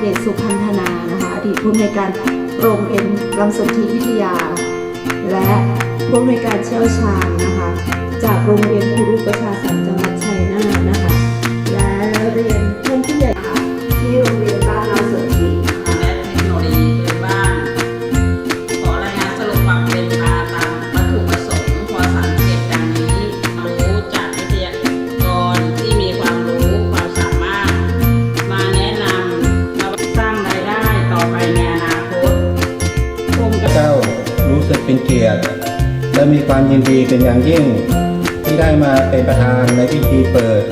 เดชสุพันธนานะคะอดีตผู้อำนวยการโรงเรียนรังสนธิวิทยา และผู้อำนวยการเชี่ยวชาญนะคะ จากโรงเรียนครูรุประชาสันจังหวัดชัยนาทนะคะ และเรียนเพื่อนผู้ใหญ่ค่ะที่โรงเรียน เป็นเกียรติ และมีความยินดีเป็นอย่างยิ่ง ที่ได้มาเป็นประธานในพิธีเปิด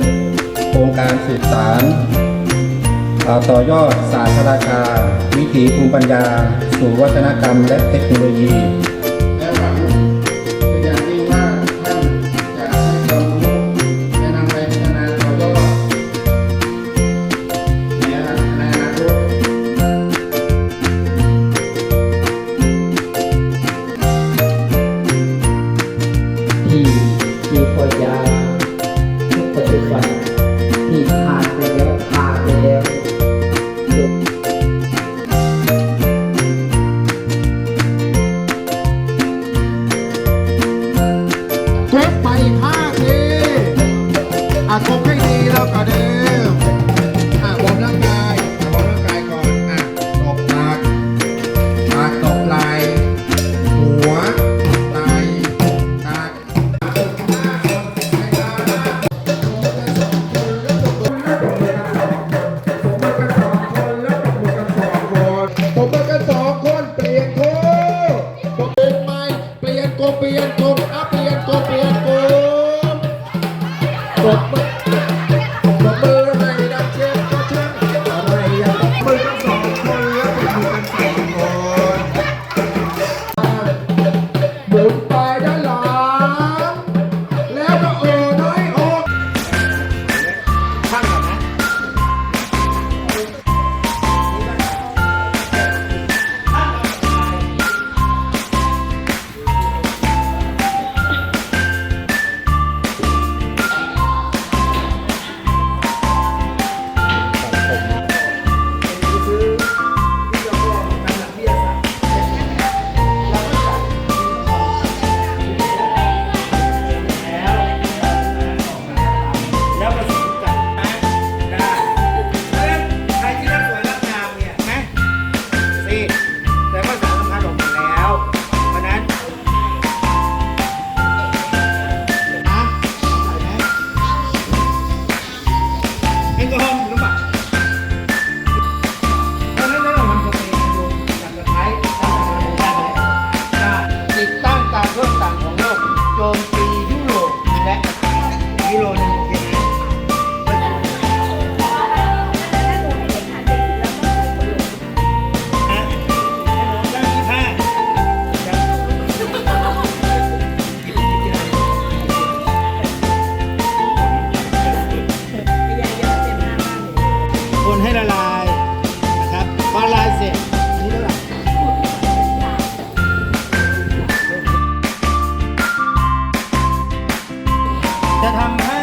โครงการสืบสารต่อยอดศาสตราการวิถีภูมิปัญญา สู่วัฒนธรรมและเทคโนโลยี ที่ผ่านไปแล้วผ่านไปแล้วจนเก็บไปอีกห้าทีอะคง เปลี่ยนโกเปลี่ยนโกอะเปลี่ยนโกเปลี่ยนโกกดมือ นี้โลนึงเท่าคนให้ละลาย that I'm.